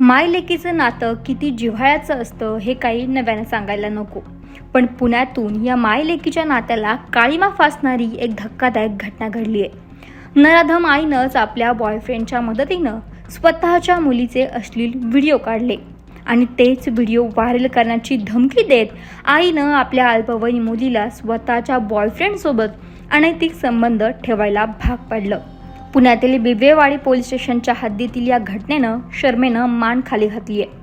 माय लेकीचं नातं किती जिव्हाळ्याचं असतं हे काही नव्यानं सांगायला नको. पण पुण्यातून या माय लेकीच्या नात्याला काळीमा फासणारी एक धक्कादायक घटना घडली आहे. नराधम आईनंच आपल्या बॉयफ्रेंडच्या मदतीनं स्वतःच्या मुलीचे अश्लील व्हिडिओ काढले आणि तेच व्हिडिओ व्हायरल करण्याची धमकी देत आईनं आपल्या अल्पवयीन मुलीला स्वतःच्या बॉयफ्रेंडसोबत अनैतिक संबंध ठेवायला भाग पाडलं. पुण्यातील बिबवेवाडी पोलीस स्टेशनच्या हद्दीतील या घटनेनं शर्मेनं मान खाली घातली आहे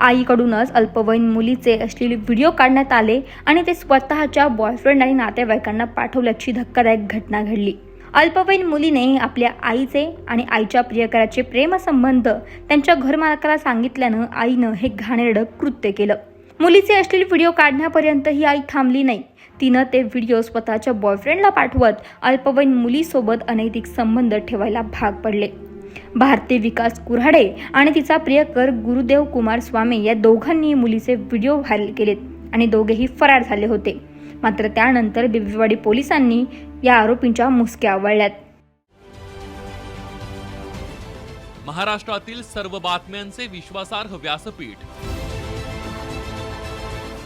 आईकडूनच अल्पवयीन मुलीचे असलेले व्हिडिओ काढण्यात आले आणि ते स्वतःच्या बॉयफ्रेंड आणि नातेवाईकांना पाठवल्याची धक्कादायक घटना घडली. अल्पवयीन मुलीने आपल्या आईचे आणि आईच्या प्रियकराचे प्रेमसंबंध त्यांच्या घरमालकाला सांगितल्यानं आईनं हे घाणेरडं कृत्य केलं. मुलीचे अश्लील व्हिडिओ काढण्यापर्यंत ही आई थांबली नाही. तिनं ते व्हिडिओ स्वतःच्या बॉयफ्रेंडला पाठवत अल्पवयीन मुलीसोबत अनैतिक संबंध ठेवायला भाग पडले. भारती विकास कुऱ्हाडे आणि तिचा प्रियकर गुरुदेव कुमार स्वामी या दोघांनी मुलीचे व्हिडिओ व्हायरल केलेत आणि दोघेही फरार झाले होते. मात्र त्यानंतर बिबीवाडी पोलिसांनी या आरोपींच्या मुसक्या आवळल्यात. महाराष्ट्रातील सर्व बातम्यांचे विश्वासार्ह व्यासपीठ